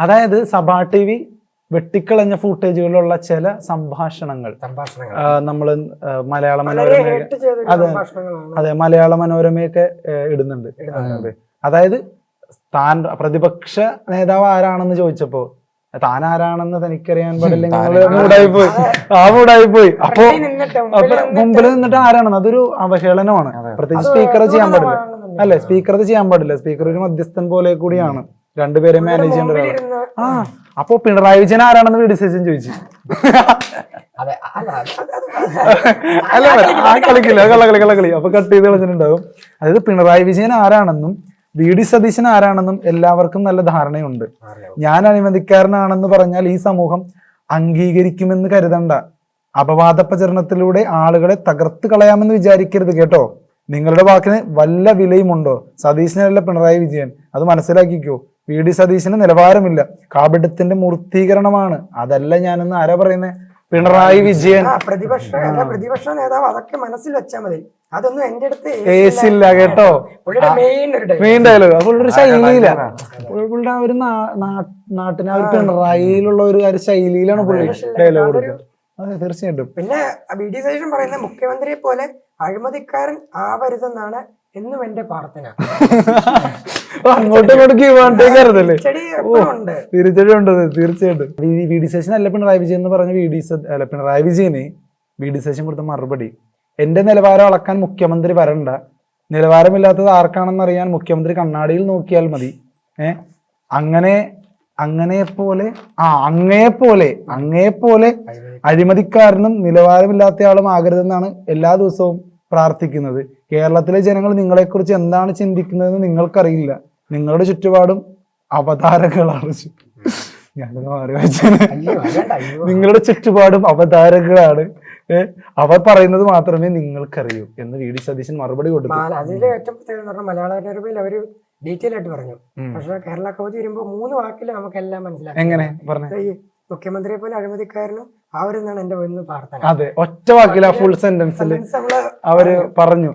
അതായത് സഭാ T V വെട്ടിക്കളഞ്ഞ ഫൂട്ടേജുകളിലുള്ള ചില സംഭാഷണങ്ങൾ. നമ്മൾ മലയാള മനോരമ അതെ. അതെ മലയാള മനോരമയൊക്കെ ഇടുന്നുണ്ട്. അതായത് താൻ പ്രതിപക്ഷ നേതാവ് ആരാണെന്ന് ചോദിച്ചപ്പോ താൻ ആരാണെന്ന് തനിക്കറിയാൻ പാടില്ലെങ്കിൽ മൂടായി പോയി ആ മൂടായി പോയി അപ്പൊ മുമ്പിൽ നിന്നിട്ട്. ആരാണെന്ന്? അതൊരു അവഹേളനമാണ്. പ്രത്യേകിച്ച് സ്പീക്കർ ചെയ്യാൻ പാടില്ല. അല്ലെ? സ്പീക്കർ അത് ചെയ്യാൻ പാടില്ല. സ്പീക്കർ ഒരു മധ്യസ്ഥൻ പോലെ കൂടിയാണ്. രണ്ടുപേരെ മാനേജ് ചെയ്യേണ്ട മുമ്പിലിരുന്ന് ആ അപ്പൊ പിണറായി വിജയൻ ആരാണെന്ന് ഡിസിഷൻ ചോദിച്ചു. അല്ല അപ്പൊ കട്ട് ചെയ്ത് കളിച്ചിട്ടുണ്ടാവും അതായത് പിണറായി വിജയൻ ആരാണെന്നും വി ഡി സതീശൻ ആരാണെന്നും എല്ലാവർക്കും നല്ല ധാരണയുണ്ട്. ഞാൻ അനുമതിക്കാരനാണെന്ന് പറഞ്ഞാൽ ഈ സമൂഹം അംഗീകരിക്കുമെന്ന് കരുതണ്ട. അപവാദ പ്രചരണത്തിലൂടെ ആളുകളെ തകർത്ത് കളയാമെന്ന് വിചാരിക്കരുത് കേട്ടോ. നിങ്ങളുടെ വാക്കിന് വല്ല വിലയുമുണ്ടോ? സതീശനല്ല പിണറായി വിജയൻ. അത് മനസ്സിലാക്കിക്കോ. വി ഡി സതീശന് നിലവാരമില്ല. കാപിടത്തിന്റെ മൂർത്തീകരണമാണ്. അതല്ല ഞാനെന്ന് ആരാ പറയുന്നേ? പിണറായി വിജയൻ. പ്രതിപക്ഷ പ്രതിപക്ഷ നേതാവ് അതൊക്കെ മനസ്സിൽ വെച്ചാൽ മതി. അതൊന്നും എന്റെ അടുത്ത് കേസില്ല കേട്ടോ. മെയിൻ ഡയലോഗ് ഒരു ശൈലിയില്ല പുള്ളിയുടെ നാട്ടിന് ഒരു പിണറായിയിലുള്ള ഒരു ഒരു ശൈലിയിലാണ് പുള്ളി ഡയലോഗ് അതെ തീർച്ചയായിട്ടും. പിന്നെ ബി ഡി സതീശൻ പറയുന്ന മുഖ്യമന്ത്രിയെ പോലെ അഴിമതിക്കാരൻ ആവരുതെന്നാണ് എന്നും എന്റെ പ്രാർത്ഥന. അങ്ങോട്ടും ഇങ്ങോട്ടും തീർച്ചയായിട്ടും ഉണ്ട്. അത്, തീർച്ചയായിട്ടും. വി- വി ഡി സേഷൻ അല്ല പിണറായി വിജയൻ എന്ന് പറഞ്ഞ വി ഡി അല്ല പിണറായി വിജയന് വി ഡി സേഷൻ കൊടുത്ത മറുപടി. എന്റെ നിലവാരം അളക്കാൻ മുഖ്യമന്ത്രി വരണ്ട. നിലവാരമില്ലാത്തത് ആർക്കാണെന്ന് അറിയാൻ മുഖ്യമന്ത്രി കണ്ണാടിയിൽ നോക്കിയാൽ മതി. ഏ? അങ്ങനെ അങ്ങനെ പോലെ ആ അങ്ങേ പോലെ അങ്ങേ പോലെ അഴിമതിക്കാരനും നിലവാരമില്ലാത്തയാളും ആകരുതെന്നാണ് എല്ലാ ദിവസവും പ്രാർത്ഥിക്കുന്നത്. കേരളത്തിലെ ജനങ്ങൾ നിങ്ങളെക്കുറിച്ച് എന്താണ് ചിന്തിക്കുന്നതെന്ന് നിങ്ങൾക്കറിയില്ല. നിങ്ങളുടെ ചുറ്റുപാടും അവതാരകളാണ്. ഞാനത് മാറി നിങ്ങളുടെ ചുറ്റുപാടും അവതാരകളാണ്. അവർ പറയുന്നത് മാത്രമേ നിങ്ങൾക്കറിയൂ എന്ന് വി ഡി സതീശൻ മറുപടി കൊടുത്തു. അതിന്റെ അതിലെ ഏറ്റവും പ്രത്യേകത എന്ന് പറഞ്ഞാൽ മലയാള മനോരമയിൽ അവർ ഡീറ്റെയിൽ ആയിട്ട് പറഞ്ഞു. പക്ഷെ കേരള കൗതി വരുമ്പോ മൂന്ന് വാക്കിൽ നമുക്ക് എല്ലാം മനസ്സിലാക്കാം. എങ്ങനെ? പറഞ്ഞു. ഈ മുഖ്യമന്ത്രിയെ പോലെ അഴിമതിക്കാരനും അവരെന്നാണ് എന്റെ വന്ന് പ്രാർത്ഥന. അതെ ഒറ്റ വാക്കിൽ ആ ഫുൾ സെന്റൻസിൽ അവർ പറഞ്ഞു.